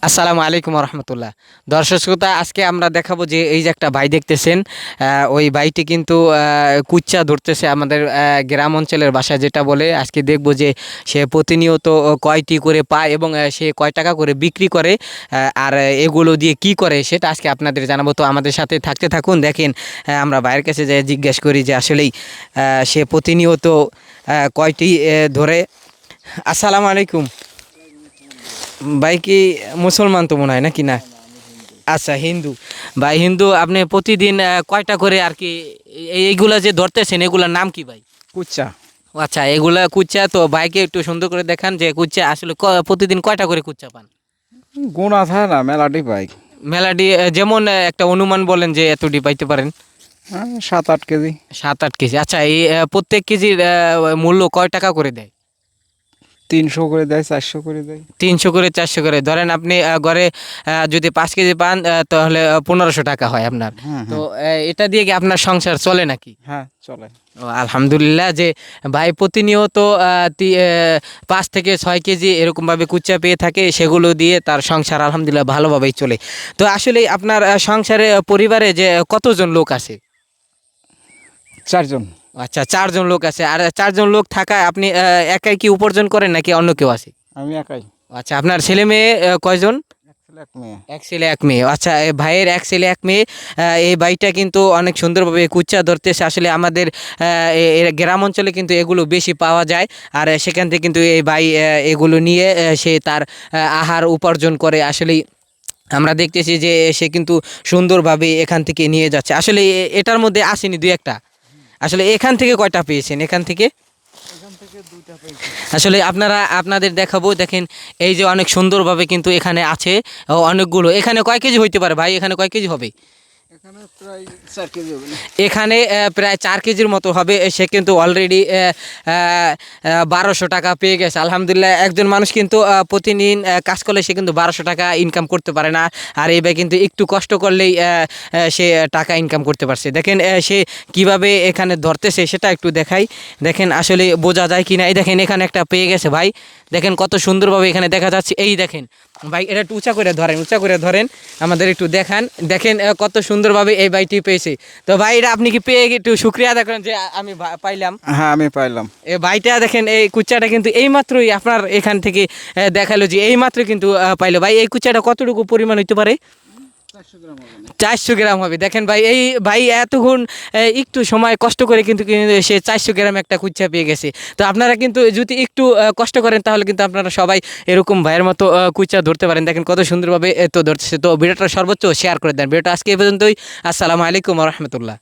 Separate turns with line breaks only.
আসসালামু আলাইকুম রহমতুল্লাহ দর্শক শ্রোতা, আজকে আমরা দেখাবো যে এই যে একটা ভাই দেখতেছেন ওই ভাইটি কিন্তু কুচ্চা ধরতেছে আমাদের গ্রাম অঞ্চলের ভাষায় যেটা বলে। আজকে দেখব যে সে প্রতিনিয়ত কয়টি করে পায় এবং সে কয় টাকা করে বিক্রি করে আর এগুলো দিয়ে কি করে সেটা আজকে আপনাদের জানাব। তো আমাদের সাথে থাকতে থাকুন, দেখেন আমরা ভাইয়ের কাছে যে জিজ্ঞেস করি যে আসলেই সে প্রতিনিয়ত কয়টি ধরে। আসসালামু আলাইকুম। ভাই কি মুসলমান তো মনে হয় নাকি না? আচ্ছা হিন্দু। ভাই হিন্দু আপনি প্রতিদিন কয়টা করে আর কি এই- এইগুলা যে ধরতেছেন এগুলার নাম কি ভাই?
কুচ্চা।
আচ্ছা এগুলা কুচ্চা তো ভাইকে একটু সুন্দর করে দেখান যে কুচ্চা আসলে প্রতিদিন কয়টা করে কুচ্চা পান?
গুণ থাকে না মেলাটি পাই।
মেলাডি যেমন একটা অনুমান বলেন যে এতটি পাইতে পারেন।
হ্যাঁ, সাত আট কেজি।
সাত আট কেজি। আচ্ছা এই প্রত্যেক কেজির মূল্য কয় টাকা করে দেয়?
তিনশো করে দেয় চারশো করে দেয়।
তিনশো করে চারশো করে। ধরেন আপনি ঘরে যদি পাঁচ কেজি পান তাহলে পনেরোশো টাকা হয় আপনার। তো এটা দিয়ে কি আপনার সংসার চলে নাকি?
হ্যাঁ চলে।
ও, আলহামদুলিল্লাহ যে ভাই প্রতিনিয়ত পাঁচ থেকে ছয় কেজি এরকমভাবে কুচ্চা পেয়ে থাকে সেগুলো দিয়ে তার সংসার আলহামদুলিল্লাহ ভালোভাবেই চলে। তো আসলে আপনার সংসারে পরিবারে যে কতজন লোক আছে?
চারজন।
আচ্ছা চারজন লোক আছে। আর চারজন লোক থাকায় আপনি একাই কি উপার্জন করেন নাকি অন্য কেউ আছে?
আমি একাই।
আচ্ছা আপনার ছেলে মেয়ে কয়জন?
এক ছেলে এক মেয়ে।
এক ছেলে এক মেয়ে। আচ্ছা ভাইয়ের এক ছেলে এক মেয়ে এই বাইটা কিন্তু অনেক সুন্দরভাবে কুচ্চা ধরতেছে। আসলে আমাদের গ্রাম অঞ্চলে কিন্তু এগুলো বেশি পাওয়া যায়। আর সেখান থেকে কিন্তু এই ভাই এগুলো নিয়ে সে তার আহার উপার্জন করে। আসলেই আমরা দেখতেছি যে সে কিন্তু সুন্দরভাবে এখান থেকে নিয়ে যাচ্ছে। আসলে এটার মধ্যে আসেনি দুই একটা? আসলে এখান থেকে কয়টা পেয়েছেন? এখান থেকে? আসলে আপনারা আপনাদের দেখাবো দেখেন এই যে অনেক সুন্দরভাবে কিন্তু এখানে আছে অনেকগুলো। এখানে কয় কেজি হইতে পারে ভাই? এখানে কয় কেজি হবে?
এখানে প্রায় চার
কেজির মতো হবে। সে কিন্তু অলরেডি বারোশো টাকা পেয়ে গেছে। আলহামদুলিল্লাহ, একজন মানুষ কিন্তু প্রতিদিন কাজ করলে সে কিন্তু বারোশো টাকা ইনকাম করতে পারে না। আর এই কিন্তু একটু কষ্ট করলেই সে টাকা ইনকাম করতে পারছে। দেখেন সে কীভাবে এখানে ধরতেছে, সেটা একটু দেখাই। দেখেন, আসলে বোঝা যায় কি না এই দেখেন, এখানে একটা পেয়ে গেছে ভাই। দেখেন, কত সুন্দরভাবে এখানে দেখা যাচ্ছে। এই দেখেন, ভাই, এটা একটু উঁচা করে ধরেন, উঁচা করে ধরেন। আমাদের একটু দেখান। দেখেন কত সুন্দরভাবে এই বাইটি পেয়েছি। তো ভাই এটা আপনি কি পেয়ে একটু শুক্রিয়া দেখেন যে আমি পাইলাম?
হ্যাঁ আমি পাইলাম।
এই বাইটা দেখেন এই কুচ্চাটা কিন্তু এই মাত্রই আপনার এখান থেকে দেখাল যে এইমাত্র কিন্তু আহ, পাইলো। ভাই এই কুচাটা কতটুকু পরিমাণ হইতে পারে? চারশো গ্রাম হবে দেখেন ভাই, এই ভাই এতক্ষণ একটু সময় কষ্ট করে কিন্তু সে চারশো গ্রাম একটা কুচ্ছা পেয়ে গেছে। তো আপনারা কিন্তু যদি একটু কষ্ট করেন তাহলে কিন্তু আপনারা সবাই এরকম ভাইয়ের মতো কুচ্ছা ধরতে পারেন। দেখেন কত সুন্দরভাবে তো ধরছে তো ভিডিওটা সর্বোচ্চ শেয়ার করে দেন। ভিডিওটা আজকে এই পর্যন্তই। আসসালামু আলাইকুম রহমতুল্লাহ।